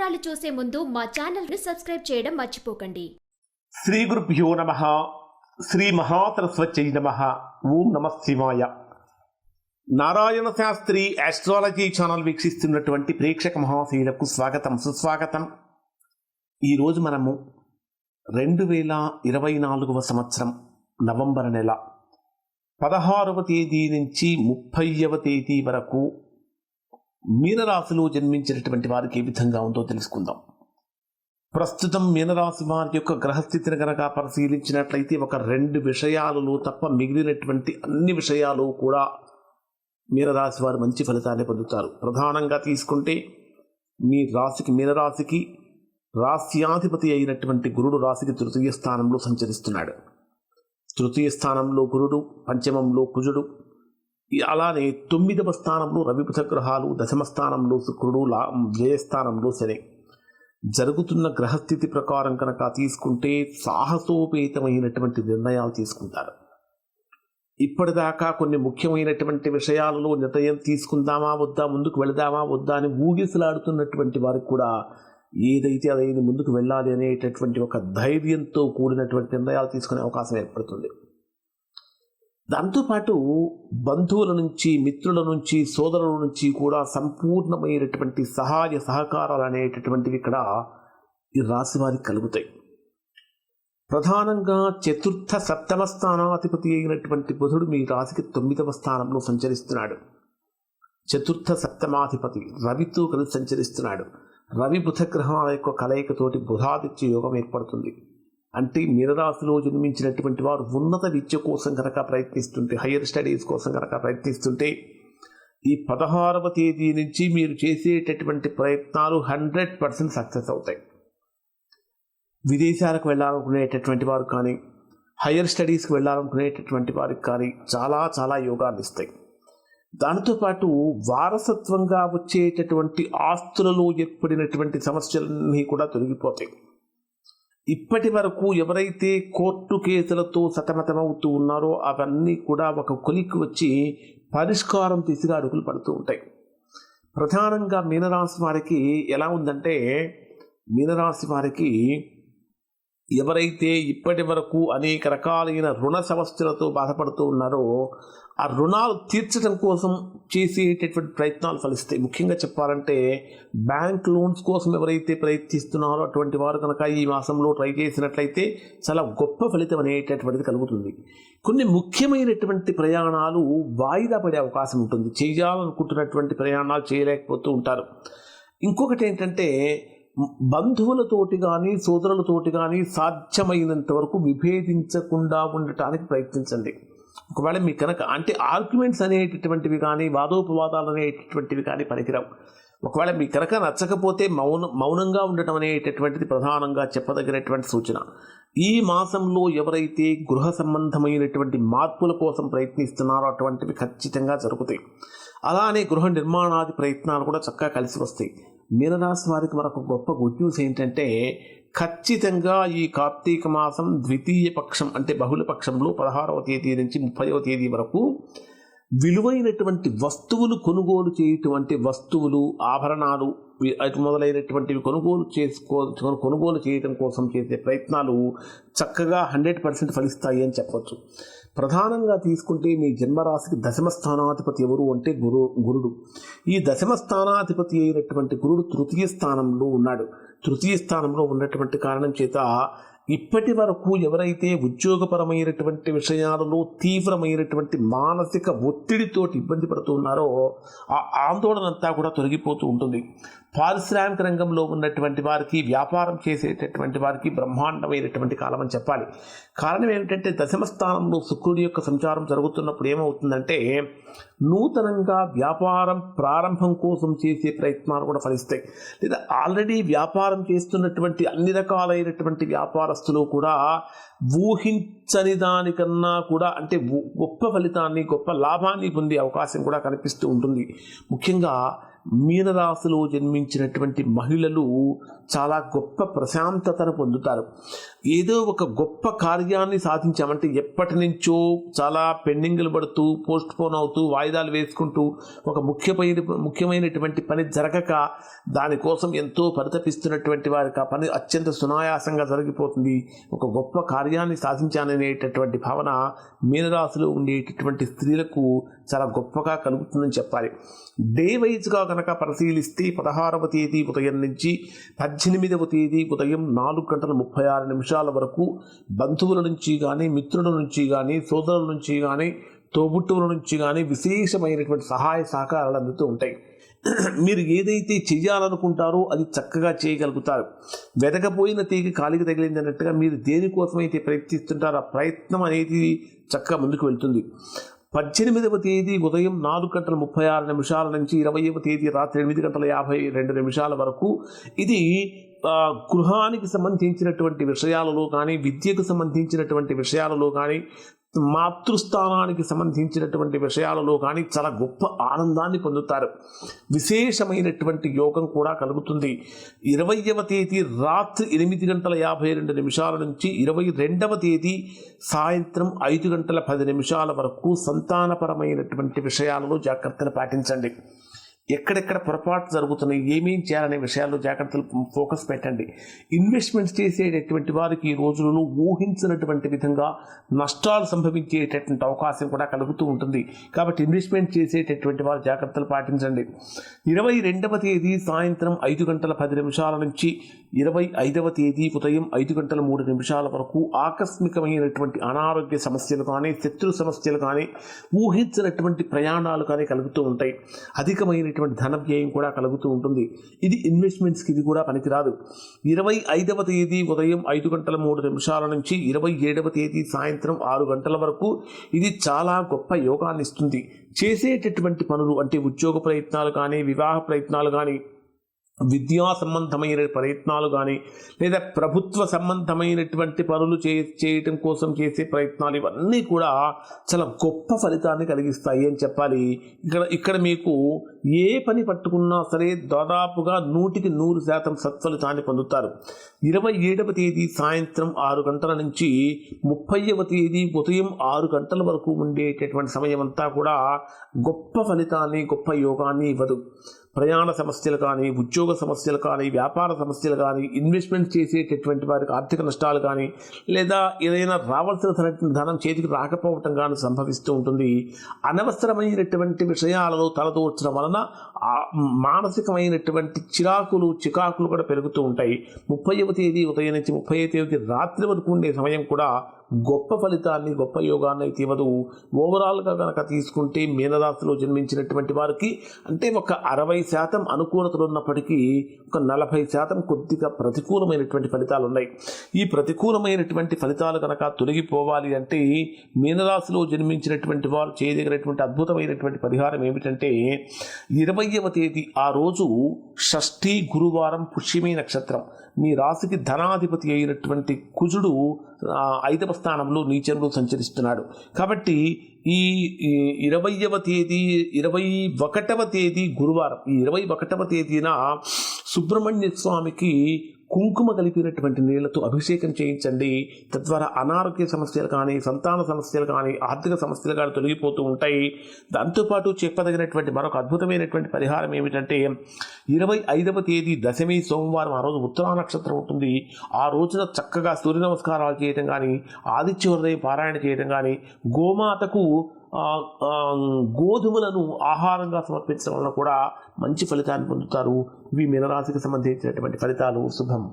వివరాలు చూసే ముందు మా ఛానల్ని సబ్స్క్రైబ్ చేయడం మర్చిపోకండి. శ్రీ గురుభ్యో నమ. శ్రీ మహాసరస్వత్యై నమ. ఓం నమ శివాయ. నారాయణ శాస్త్రి ఆస్ట్రాలజీ ఛానల్ వీక్షిస్తున్నటువంటి ప్రేక్షక మహాశయులకు స్వాగతం సుస్వాగతం. ఈరోజు మనము రెండు వేల ఇరవై నాలుగవ సంవత్సరం నవంబర్ నెల పదహారవ తేదీ నుంచి ముప్పైవ తేదీ వరకు మీనరాశిలో జన్మించినటువంటి వారికి ఏ విధంగా ఉందో తెలుసుకుందాం. ప్రస్తుతం మీనరాశి వారి యొక్క గ్రహస్థితిని కనుక పరిశీలించినట్లయితే ఒక రెండు విషయాలలో తప్ప మిగిలినటువంటి అన్ని విషయాలు కూడా మీనరాశి వారు మంచి ఫలితాన్ని పొందుతారు. ప్రధానంగా తీసుకుంటే మీ రాశికి మీనరాశికి రాశ్యాధిపతి అయినటువంటి గురుడు రాశికి తృతీయ స్థానంలో సంచరిస్తున్నాడు. తృతీయ స్థానంలో గురుడు పంచమంలో కుజుడు అలానే తొమ్మిదవ స్థానంలో రవి గ్రహాలు దశమ స్థానంలో శుక్రుడు లా వ్యయస్థానంలో శని. జరుగుతున్న గ్రహస్థితి ప్రకారం కనుక తీసుకుంటే సాహసోపేతమైనటువంటి నిర్ణయాలు తీసుకుంటారు. ఇప్పటిదాకా కొన్ని ముఖ్యమైనటువంటి విషయాలలో నిర్ణయం తీసుకుందామా వద్దా ముందుకు వెళదామా వద్దా అని ఊగిసలాడుతున్నటువంటి వారికి కూడా ఏదైతే అదైంది ముందుకు వెళ్ళాలి అనేటటువంటి ఒక ధైర్యంతో కూడినటువంటి నిర్ణయాలు తీసుకునే అవకాశం ఏర్పడుతుంది. దాంతోపాటు బంధువుల నుంచి మిత్రుల నుంచి సోదరుల నుంచి కూడా సంపూర్ణమైనటువంటి సహాయ సహకారాలు అనేటటువంటివి ఇక్కడ ఈ రాశి వారికి కలుగుతాయి. ప్రధానంగా చతుర్థ సప్తమ స్థానాధిపతి అయినటువంటి బుధుడు మీ రాశికి తొమ్మిదవ స్థానంలో సంచరిస్తున్నాడు. చతుర్థ సప్తమాధిపతి రవితో కలిసి సంచరిస్తున్నాడు. రవి బుధ గ్రహాల యొక్క కలయికతోటి బుధాదిత్య యోగం ఏర్పడుతుంది. అంటే మీనరాశిలో జన్మించినటువంటి వారు ఉన్నత విద్య కోసం కనుక ప్రయత్నిస్తుంటే హయ్యర్ స్టడీస్ కోసం కనుక ప్రయత్నిస్తుంటే ఈ పదహారవ తేదీ నుంచి మీరు చేసేటటువంటి ప్రయత్నాలు హండ్రెడ్ పర్సెంట్ సక్సెస్ అవుతాయి. విదేశాలకు వెళ్ళాలనుకునేటటువంటి వారు కానీ హయ్యర్ స్టడీస్కి వెళ్ళాలనుకునేటటువంటి వారికి కానీ చాలా చాలా యోగాలు ఇస్తాయి. దాంతోపాటు వారసత్వంగా వచ్చేటటువంటి ఆస్తులలో ఏర్పడినటువంటి సమస్యలన్నీ కూడా తొలగిపోతాయి. ఇప్పటి వరకు ఎవరైతే కోర్టు కేసులతో సతమతమవుతూ ఉన్నారో అవన్నీ కూడా ఒక కొలిక్కి వచ్చి పరిష్కారం దిశగా అడుగులు పడుతూ ఉంటాయి. ప్రధానంగా మీనరాశి వారికి ఎలా ఉందంటే మీనరాశి వారికి ఎవరైతే ఇప్పటి వరకు అనేక రకాలైన రుణ సమస్యలతో బాధపడుతూ ఉన్నారో ఆ రుణాలు తీర్చడం కోసం చేసేటటువంటి ప్రయత్నాలు ఫలిస్తాయి. ముఖ్యంగా చెప్పాలంటే బ్యాంక్ లోన్స్ కోసం ఎవరైతే ప్రయత్నిస్తున్నారో అటువంటి వారు కనుక ఈ మాసంలో ట్రై చేసినట్లయితే చాలా గొప్ప ఫలితం అనేటటువంటిది కలుగుతుంది. కొన్ని ముఖ్యమైనటువంటి ప్రయాణాలు వాయిదా పడే అవకాశం ఉంటుంది. చేయాలనుకుంటున్నటువంటి ప్రయాణాలు చేయలేకపోతూ ఉంటారు. ఇంకొకటి ఏంటంటే బంధువులతోటి కానీ సోదరులతోటి కానీ సాధ్యమైనంత వరకు విభేదించకుండా ఉండటానికి ప్రయత్నించండి. ఒకవేళ మీకు కనుక అంటే ఆర్గ్యుమెంట్స్ అనేటటువంటివి కానీ వాదోపవాదాలు అనేటటువంటివి కానీ పనికిరావు. ఒకవేళ మీకు కనుక నచ్చకపోతే మౌన మౌనంగా ఉండటం అనేటటువంటిది ప్రధానంగా చెప్పదగినటువంటి సూచన. ఈ మాసంలో ఎవరైతే గృహ సంబంధమైనటువంటి మార్పుల కోసం ప్రయత్నిస్తున్నారో అటువంటివి ఖచ్చితంగా జరుగుతాయి. అలానే గృహ నిర్మాణాది ప్రయత్నాలు కూడా చక్కగా కలిసి వస్తాయి. మీనరాశి వారికి మరొక గొప్ప గుడ్ న్యూస్ ఏంటంటే ఖచ్చితంగా ఈ కార్తీక మాసం ద్వితీయ పక్షం అంటే బహుళ పక్షంలో పదహారవ తేదీ నుంచి ముప్పైవ తేదీ వరకు విలువైనటువంటి వస్తువులు కొనుగోలు చేయటువంటి వస్తువులు ఆభరణాలు అటు మొదలైనటువంటివి కొనుగోలు చేసుకో కొనుగోలు చేయడం కోసం చేసే ప్రయత్నాలు చక్కగా హండ్రెడ్ పర్సెంట్ ఫలిస్తాయి అని చెప్పవచ్చు ప్రధానంగా తీసుకుంటే మీ జన్మరాశికి దశమ స్థానాధిపతి ఎవరు అంటే గురు గురుడు. ఈ దశమ స్థానాధిపతి అయినటువంటి గురుడు తృతీయ స్థానంలో ఉన్నాడు. తృతీయ స్థానంలో ఉన్నటువంటి కారణం చేత ఇప్పటి వరకు ఎవరైతే ఉద్యోగపరమైనటువంటి విషయాలలో తీవ్రమైనటువంటి మానసిక ఒత్తిడితోటి ఇబ్బంది పడుతున్నారో ఆ ఆందోళన అంతా కూడా తొలగిపోతూ ఉంటుంది. పారిశ్రామిక రంగంలో ఉన్నటువంటి వారికి వ్యాపారం చేసేటటువంటి వారికి బ్రహ్మాండమైనటువంటి కాలం అని చెప్పాలి. కారణం ఏమిటంటే దశమ స్థానంలో శుక్రుడి యొక్క సంచారం జరుగుతున్నప్పుడు ఏమవుతుందంటే నూతనంగా వ్యాపారం ప్రారంభం కోసం చేసే ప్రయత్నాలు కూడా ఫలిస్తాయి. లేదా ఆల్రెడీ వ్యాపారం చేస్తున్నటువంటి అన్ని రకాలైనటువంటి వ్యాపారస్తులు కూడా ఊహించని దానికన్నా కూడా అంటే గొప్ప ఫలితాన్ని గొప్ప లాభాన్ని పొందే అవకాశం కూడా కనిపిస్తూ ఉంటుంది. ముఖ్యంగా మీనరాశిలో జన్మించినటువంటి మహిళలు చాలా గొప్ప ప్రశాంతతను పొందుతారు. ఏదో ఒక గొప్ప కార్యాన్ని సాధించామంటే ఎప్పటి నుంచో చాలా పెండింగ్లు పడుతూ పోస్ట్ పోన్ అవుతూ వాయిదాలు వేసుకుంటూ ఒక ముఖ్యమైన ముఖ్యమైనటువంటి పని జరగక దానికోసం ఎంతో పరితపిస్తున్నటువంటి వారికి ఆ పని అత్యంత సునాయాసంగా జరిగిపోతుంది. ఒక గొప్ప కార్యాన్ని సాధించాననేటటువంటి భావన మీనరాశిలో ఉండేటటువంటి స్త్రీలకు చాలా గొప్పగా కలుగుతుందని చెప్పాలి. డే వైజ్గా కనుక పరిశీలిస్తే పదహారవ తేదీ ఉదయం నుంచి పద్దెనిమిదవ తేదీ ఉదయం నాలుగు గంటల ముప్పై ఆరు నిమిషాల వరకు బంధువుల నుంచి కానీ మిత్రుల నుంచి కానీ సోదరుల నుంచి కానీ తోబుట్టువుల నుంచి కానీ విశేషమైనటువంటి సహాయ సహకారాలు అందుతూ ఉంటాయి. మీరు ఏదైతే చేయాలనుకుంటారో అది చక్కగా చేయగలుగుతారు. వెదకపోయిన తీగ కాలికి తగిలింది అన్నట్టుగా మీరు దేనికోసమైతే ప్రయత్నిస్తుంటారో ఆ ప్రయత్నం అనేది చక్కగా ముందుకు వెళ్తుంది. పద్దెనిమిదవ తేదీ ఉదయం నాలుగు గంటల ముప్పై ఆరు నిమిషాల నుంచి ఇరవైవ తేదీ రాత్రి ఎనిమిది గంటల యాభై రెండు నిమిషాల వరకు ఇది గృహానికి సంబంధించినటువంటి విషయాలలో కానీ విద్యకు సంబంధించినటువంటి విషయాలలో కానీ మాతృస్థానానికి సంబంధించినటువంటి విషయాలలో కానీ చాలా గొప్ప ఆనందాన్ని పొందుతారు. విశేషమైనటువంటి యోగం కూడా కలుగుతుంది. ఇరవైవ తేదీ రాత్రి ఎనిమిది గంటల యాభై రెండు నిమిషాల నుంచి ఇరవై రెండవ తేదీ సాయంత్రం ఐదు గంటల పది నిమిషాల వరకు సంతానపరమైనటువంటి విషయాలలో జాగ్రత్తలు పాటించండి. ఎక్కడెక్కడ పొరపాటు జరుగుతున్నాయి ఏమేం చేయాలనే విషయాల్లో జాగ్రత్తలు ఫోకస్ పెట్టండి. ఇన్వెస్ట్మెంట్స్ చేసేటటువంటి వారికి ఈ రోజులలో ఊహించినటువంటి విధంగా నష్టాలు సంభవించేటటువంటి అవకాశం కూడా కలుగుతూ ఉంటుంది. కాబట్టి ఇన్వెస్ట్మెంట్ చేసేటటువంటి వారు జాగ్రత్తలు పాటించండి. ఇరవై రెండవ తేదీ సాయంత్రం ఐదు గంటల పది నిమిషాల నుంచి ఇరవై ఐదవ తేదీ ఉదయం ఐదు గంటల మూడు నిమిషాల వరకు ఆకస్మికమైనటువంటి అనారోగ్య సమస్యలు కానీ శత్రు సమస్యలు కానీ ఊహించినటువంటి ప్రయాణాలు కానీ కలుగుతూ ఉంటాయి. అధికమైనటువంటి ధన వ్యయం కూడా కలుగుతూ ఉంటుంది. ఇది ఇన్వెస్ట్మెంట్స్కి ఇది కూడా పనికిరాదు. ఇరవై ఐదవ తేదీ ఉదయం ఐదు గంటల మూడు నిమిషాల నుంచి ఇరవై ఏడవ తేదీ సాయంత్రం ఆరు గంటల వరకు ఇది చాలా గొప్ప యోగాన్ని ఇస్తుంది. చేసేటటువంటి పనులు అంటే ఉద్యోగ ప్రయత్నాలు కానీ వివాహ ప్రయత్నాలు కానీ విద్యా సంబంధమైన ప్రయత్నాలు కానీ లేదా ప్రభుత్వ సంబంధమైనటువంటి పనులు చే చేయటం కోసం చేసే ప్రయత్నాలు ఇవన్నీ కూడా చాలా గొప్ప ఫలితాన్ని కలిగిస్తాయి అని చెప్పాలి. ఇక్కడ ఇక్కడ మీకు ఏ పని పట్టుకున్నా సరే దాదాపుగా నూటికి నూరు శాతం సత్ఫలితాన్ని పొందుతారు. ఇరవై ఏడవ తేదీ సాయంత్రం ఆరు గంటల నుంచి ముప్పైవ తేదీ ఉదయం ఆరు గంటల వరకు ఉండేటటువంటి సమయం అంతా కూడా గొప్ప ఫలితాన్ని గొప్ప యోగాన్ని ఇవ్వదు. ప్రయాణ సమస్యలు కానీ ఉద్యోగ సమస్యలు కానీ వ్యాపార సమస్యలు కానీ ఇన్వెస్ట్మెంట్ చేసేటటువంటి వారికి ఆర్థిక నష్టాలు కానీ లేదా ఏదైనా రావాల్సిన ధనం చేతికి రాకపోవటం కానీ సంభవిస్తూ ఉంటుంది. అనవసరమైనటువంటి విషయాలలో తలదూర్చడం వలన మానసికమైనటువంటి చిరాకులు చికాకులు కూడా పెరుగుతూ ఉంటాయి. ముప్పైవ తేదీ ఉదయం నుంచి ముప్పై తేదీ రాత్రి వరకు ఉండే సమయం కూడా గొప్ప ఫలితాన్ని గొప్ప యోగాన్ని అయితే ఇవ్వదు. ఓవరాల్గా కనుక తీసుకుంటే మీనరాశిలో జన్మించినటువంటి వారికి అంటే ఒక అరవై శాతం అనుకూలతలు ఉన్నప్పటికీ ఒక నలభై శాతం కొద్దిగా ప్రతికూలమైనటువంటి ఫలితాలు ఉన్నాయి. ఈ ప్రతికూలమైనటువంటి ఫలితాలు కనుక తొలగిపోవాలి అంటే మీనరాశిలో జన్మించినటువంటి వారు చేయదగినటువంటి అద్భుతమైనటువంటి పరిహారం ఏమిటంటే ఇరవయవ తేదీ ఆ రోజు షష్ఠీ గురువారం పుష్యమి నక్షత్రం. మీ రాశికి ధనాధిపతి అయినటువంటి కుజుడు ఐదవ స్థానంలో నీచంలో సంచరిస్తున్నాడు. కాబట్టి ఈ ఈ ఇరవయవ తేదీ ఇరవై ఒకటవ తేదీ గురువారం ఈ ఇరవై ఒకటవ తేదీన సుబ్రహ్మణ్య స్వామికి కుంకుమ కలిపినటువంటి నీళ్ళతో అభిషేకం చేయించండి. తద్వారా అనారోగ్య సమస్యలు కానీ సంతాన సమస్యలు కానీ ఆర్థిక సమస్యలు కానీ తొలగిపోతూ ఉంటాయి. దాంతోపాటు చెప్పదగినటువంటి మరొక అద్భుతమైనటువంటి పరిహారం ఏమిటంటే ఇరవై ఐదవ తేదీ దశమి సోమవారం ఆ రోజు ఉత్తరా నక్షత్రం ఉంటుంది. ఆ రోజున చక్కగా సూర్య నమస్కారాలు చేయటం కానీ ఆదిత్య హృదయం పారాయణ చేయటం కానీ గోమాతకు గోధుమలను ఆహారంగా సమర్పించడం వలన కూడా మంచి ఫలితాన్ని పొందుతారు. ఇవి మీనరాశికి సంబంధించినటువంటి ఫలితాలు. శుభం.